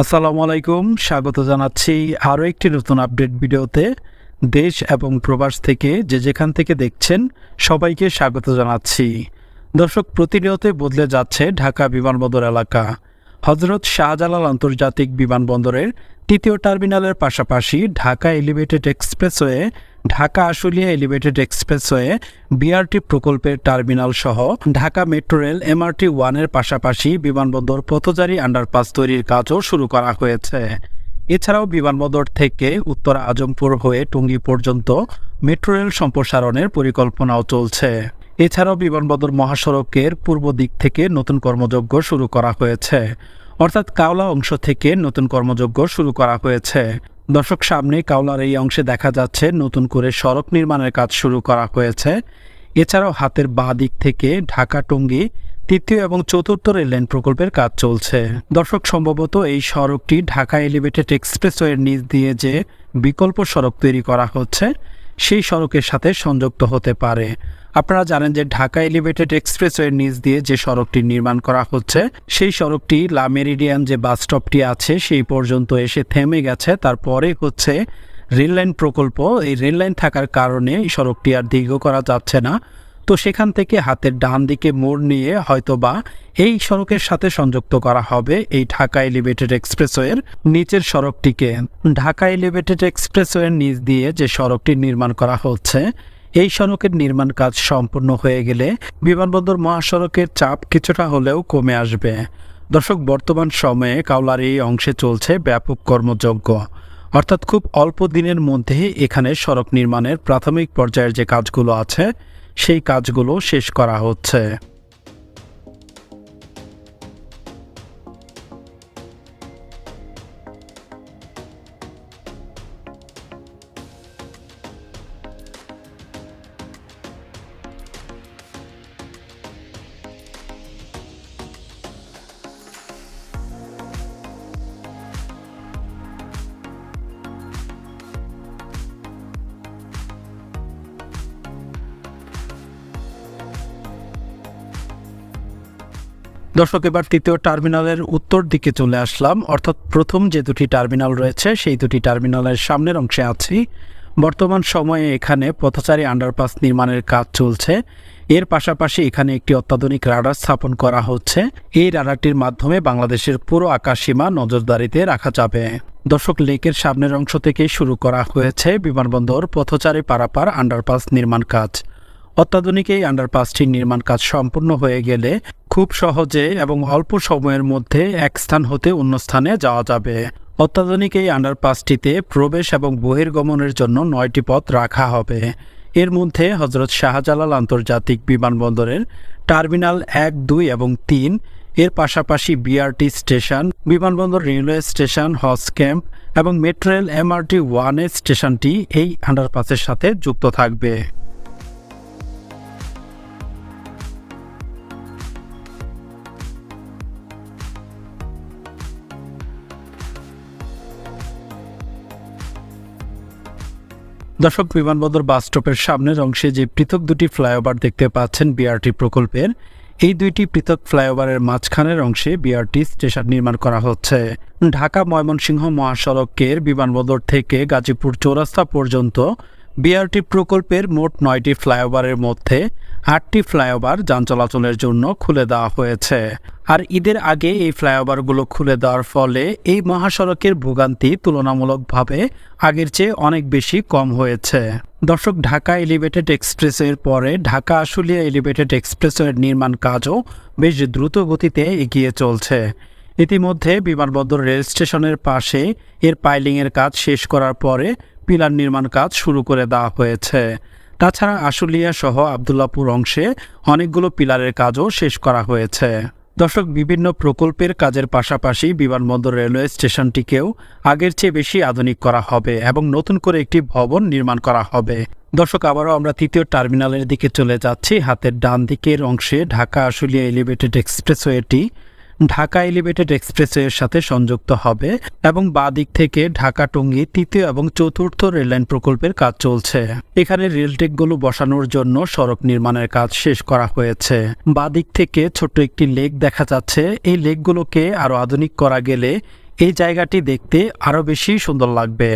আসসালামু আলাইকুম, স্বাগত জানাচ্ছি আরও একটি নতুন আপডেট ভিডিওতে। দেশ এবং প্রবাস থেকে যে যেখান থেকে দেখছেন, সবাইকে স্বাগত জানাচ্ছি। দর্শক প্রতিনিয়ত বদলে যাচ্ছে ঢাকা বিমানবন্দর এলাকা। হজরত শাহজালাল আন্তর্জাতিক বিমানবন্দরের তৃতীয় টার্মিনালের পাশাপাশি Dhaka elevated expressway, Dhaka Ashulia elevated expressway, BRT প্রকল্পের টার্মিনাল সহ ঢাকা মেট্রো রেল এমআরটি ওয়ানের পাশাপাশি বিমানবন্দর পথচারী আন্ডারপাস তৈরির কাজও শুরু করা হয়েছে। এছাড়াও বিমানবন্দর থেকে উত্তর আজমপুর হয়ে টুঙ্গি পর্যন্ত মেট্রো রেল সম্প্রসারণের পরিকল্পনাও চলছে। এছাড়াও বিমানবন্দর মহাসড়কের পূর্ব দিক থেকে নতুন কর্মযজ্ঞ শুরু করা হয়েছে। অর্থাৎ কাওলা অংশ থেকে নতুন কর্মযজ্ঞ শুরু করা হয়েছে। দর্শক, সামনে কাওলার এই অংশে দেখা যাচ্ছে নতুন করে সড়ক নির্মাণের কাজ শুরু করা হয়েছে। এছাড়াও হাতের বাঁ দিক থেকে ঢাকা টঙ্গী তৃতীয় এবং চতুর্থ রেললাইন প্রকল্পের কাজ চলছে। দর্শক, সম্ভবত এই সড়কটি ঢাকা এলিভেটেড এক্সপ্রেসওয়ের নিচ দিয়ে যে বিকল্প সড়ক তৈরি করা হচ্ছে সেই সড়কের সাথে সংযুক্ত হতে পারে। আপনারা জানেন যে ঢাকা এলিভেটেড এক্সপ্রেসওয়ের নিচ দিয়ে যে সড়কটি নির্মাণ করা হচ্ছে, সেই সড়কটি লা মেরিডিয়ান যে বাস স্টপটি আছে, সেই পর্যন্ত এসে থেমে গেছে। তারপরে হচ্ছে রেললাইন প্রকল্প, এই রেললাইন থাকার কারণে এই সড়কটি আর দীর্ঘ করা যাচ্ছে না। তো সেখান থেকে হাতের ডান দিকে মোড় নিয়ে হয়তোবা এই সড়কের সাথে সংযুক্ত করা হবে এই ঢাকা এলিভেটেড এক্সপ্রেসওয়ের নিচের সড়কটিকে। ঢাকা এলিভেটেড এক্সপ্রেসওয়ের নিচ দিয়ে যে সড়কটি নির্মাণ করা হচ্ছে, এই সড়কের নির্মাণ কাজ সম্পূর্ণ হয়ে গেলে বিমানবন্দর মহাসড়কের চাপ কিছুটা হলেও কমে আসবে। দর্শক, বর্তমান সময়ে কাওলার এই অংশে চলছে ব্যাপক কর্মযজ্ঞ। অর্থাৎ খুব অল্প দিনের মধ্যেই এখানে সড়ক নির্মাণের প্রাথমিক পর্যায়ের যে কাজগুলো আছে সেই কাজগুলো শেষ করা হচ্ছে। দর্শক, এবার তৃতীয় টার্মিনালের উত্তর দিকে চলে আসলাম। অর্থাৎ প্রথম যে দুটি টার্মিনাল রয়েছে, সেই দুটি টার্মিনালের সামনের অংশে আছি। বর্তমান সময়ে এখানে পথচারী আন্ডারপাস নির্মাণের কাজ চলছে। এর পাশাপাশি এখানে একটি অত্যাধুনিক রাডার স্থাপন করা হচ্ছে। এই রাডারটির মাধ্যমে বাংলাদেশের পুরো আকাশসীমা নজরদারিতে রাখা যাবে। দর্শক, লেকের সামনের অংশ থেকে শুরু করা হয়েছে বিমানবন্দর, পথচারী পারাপার, আন্ডারপাস নির্মাণ কাজ। অত্যাধুনিক এই আন্ডারপাসটির নির্মাণ কাজ সম্পূর্ণ হয়ে গেলে খুব সহজে এবং অল্প সময়ের মধ্যে এক স্থান হতে অন্য স্থানে যাওয়া যাবে। অত্যাধুনিক এই আন্ডারপাসটিতে প্রবেশ এবং বহির্গমনের জন্য নয়টি পথ রাখা হবে। এর মধ্যে হজরত শাহজালাল আন্তর্জাতিক বিমানবন্দরের টার্মিনাল এক, দুই এবং তিন, এর পাশাপাশি বিআরটি স্টেশন, বিমানবন্দর রেলওয়ে স্টেশন, হজ ক্যাম্প এবং মেট্রো এমআরটি ওয়ানের স্টেশনটি এই আন্ডারপাসের সাথে যুক্ত থাকবে। দর্শক বিমানবন্দর বাস স্টপের সামনের অংশে যে পৃথক দুটি ফ্লাইওভার দেখতে পাচ্ছেন বিআরটি প্রকল্পের, এই দুইটি পৃথক ফ্লাইওভারের মাঝখানের অংশে বিআরটি স্টেশন নির্মাণ করা হচ্ছে। ঢাকা ময়মনসিংহ মহাসড়কের বিমানবন্দর থেকে গাজীপুর চৌরাস্তা পর্যন্ত বিআরটি প্রকল্পের মোট নয়টি ফ্লাইওভারের মধ্যে আটটি ফ্লাইওভার যান চলাচলের জন্য খুলে দেওয়া হয়েছে। আর ঈদের আগে এই ফ্লাইওভারগুলো খুলে দেওয়ার ফলে এই মহাসড়কের ভোগান্তি তুলনামূলকভাবে আগের চেয়ে অনেক বেশি কম হয়েছে। দর্শক, ঢাকা এলিভেটেড এক্সপ্রেসওয়ের পরে ঢাকা আশুলিয়া এলিভেটেড এক্সপ্রেসওয়ের নির্মাণ কাজও বেশ দ্রুত গতিতে এগিয়ে চলছে। ইতিমধ্যে বিমানবন্দর রেল স্টেশনের পাশে এর পাইলিংয়ের কাজ শেষ করার পরে পিলার নির্মাণ কাজ শুরু করে দেওয়া হয়েছে। তাছাড়া আশুলিয়া সহ আবদুল্লাপুর অংশে অনেকগুলো পিলারের কাজও শেষ করা হয়েছে। দর্শক, বিভিন্ন প্রকল্পের কাজের পাশাপাশি বিমানবন্দর রেলওয়ে স্টেশনটিকেও আগের চেয়ে বেশি আধুনিক করা হবে এবং নতুন করে একটি ভবন নির্মাণ করা হবে। দর্শক, আবারও আমরা তৃতীয় টার্মিনালের দিকে চলে যাচ্ছি। হাতের ডান দিকের অংশে ঢাকা আশুলিয়া এলিভেটেড এক্সপ্রেসওয়েটি ঢাকা এলিভেটেড এক্সপ্রেসওয়ের সাথে সংযুক্ত হবে এবং বাঁ দিক থেকে ঢাকা টঙ্গী তৃতীয় এবং চতুর্থ রেললাইন প্রকল্পের কাজ চলছে। এখানে রেলটেকগুলো বসানোর জন্য সড়ক নির্মাণের কাজ শেষ করা হয়েছে। বাঁ দিক থেকে ছোট্ট একটি লেক দেখা যাচ্ছে। এই লেকগুলোকে আরও আধুনিক করা গেলে এই জায়গাটি দেখতে আরও বেশি সুন্দর লাগবে।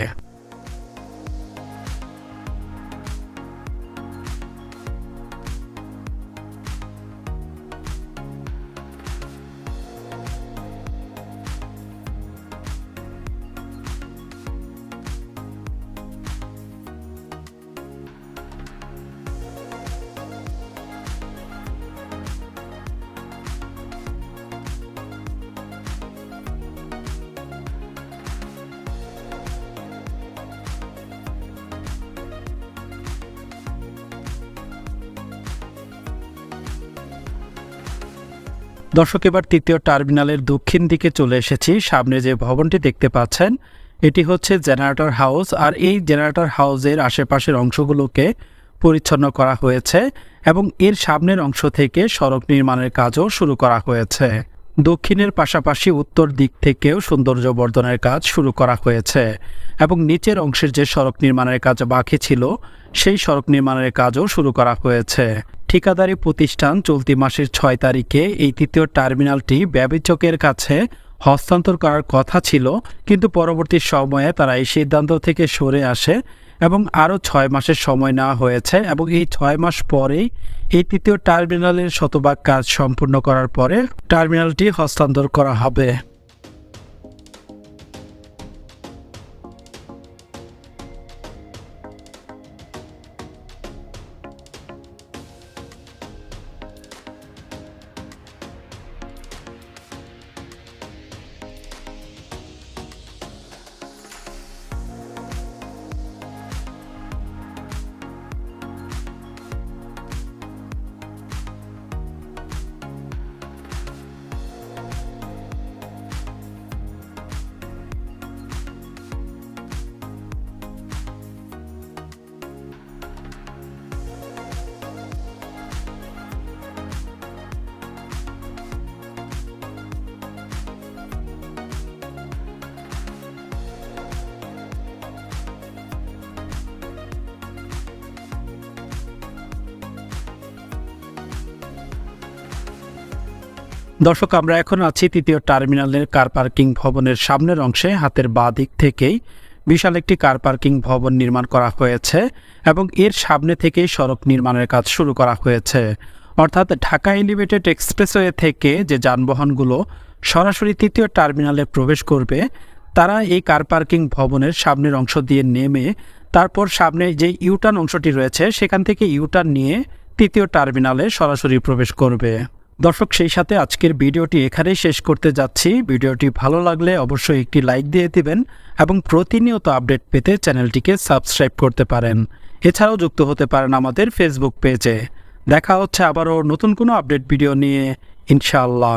দর্শক, এবার তৃতীয় টার্মিনালের দক্ষিণ দিকে চলে এসেছি। সামনে যে ভবনটি দেখতে পাচ্ছেন, এটি হচ্ছে জেনারেটর হাউস আর এই জেনারেটর হাউসের আশেপাশের অংশগুলোকে পরিচ্ছন্ন করা হয়েছে এবং এর সামনের অংশ থেকে সড়ক নির্মাণের কাজও শুরু করা হয়েছে। দক্ষিণের পাশাপাশি উত্তর দিক থেকেও সৌন্দর্য বর্ধনের কাজ শুরু করা হয়েছে এবং নিচের অংশের যে সড়ক নির্মাণের কাজ বাকি ছিল, সেই সড়ক নির্মাণের কাজও শুরু করা হয়েছে। ঠিকাদারি প্রতিষ্ঠান চলতি মাসের ছয় তারিখে এই তৃতীয় টার্মিনালটি ব্যবিচকের কাছে হস্তান্তর করার কথা ছিল, কিন্তু পরবর্তী সময়ে তারা এই সিদ্ধান্ত থেকে সরে আসে এবং আরও ছয় মাসের সময় নেওয়া হয়েছে এবং এই ছয় মাস পরেই এই তৃতীয় টার্মিনালের শতভাগ কাজ সম্পূর্ণ করার পরে টার্মিনালটি হস্তান্তর করা হবে। দর্শক, আমরা এখন আছি তৃতীয় টার্মিনালের কার পার্কিং ভবনের সামনের অংশে। হাতের বাঁ দিক থেকেই বিশাল একটি কার পার্কিং ভবন নির্মাণ করা হয়েছে এবং এর সামনে থেকেই সড়ক নির্মাণের কাজ শুরু করা হয়েছে। অর্থাৎ ঢাকা এলিভেটেড এক্সপ্রেসওয়ে থেকে যে যানবাহনগুলো সরাসরি তৃতীয় টার্মিনালে প্রবেশ করবে, তারা এই কার পার্কিং ভবনের সামনের অংশ দিয়ে নেমে তারপর সামনে যে ইউটার্ন অংশটি রয়েছে, সেখান থেকে ইউটার্ন নিয়ে তৃতীয় টার্মিনালে সরাসরি প্রবেশ করবে। দর্শক, সেই সাথে আজকের ভিডিওটি এখানেই শেষ করতে যাচ্ছি। ভিডিওটি ভালো লাগলে অবশ্যই একটি লাইক দিয়ে দিবেন এবং প্রতিনিয়ত আপডেট পেতে চ্যানেলটিকে সাবস্ক্রাইব করতে পারেন। এছাড়াও যুক্ত হতে পারেন আমাদের ফেসবুক পেজে। দেখা হচ্ছে আবারও নতুন কোনো আপডেট ভিডিও নিয়ে। ইনশাআল্লাহ।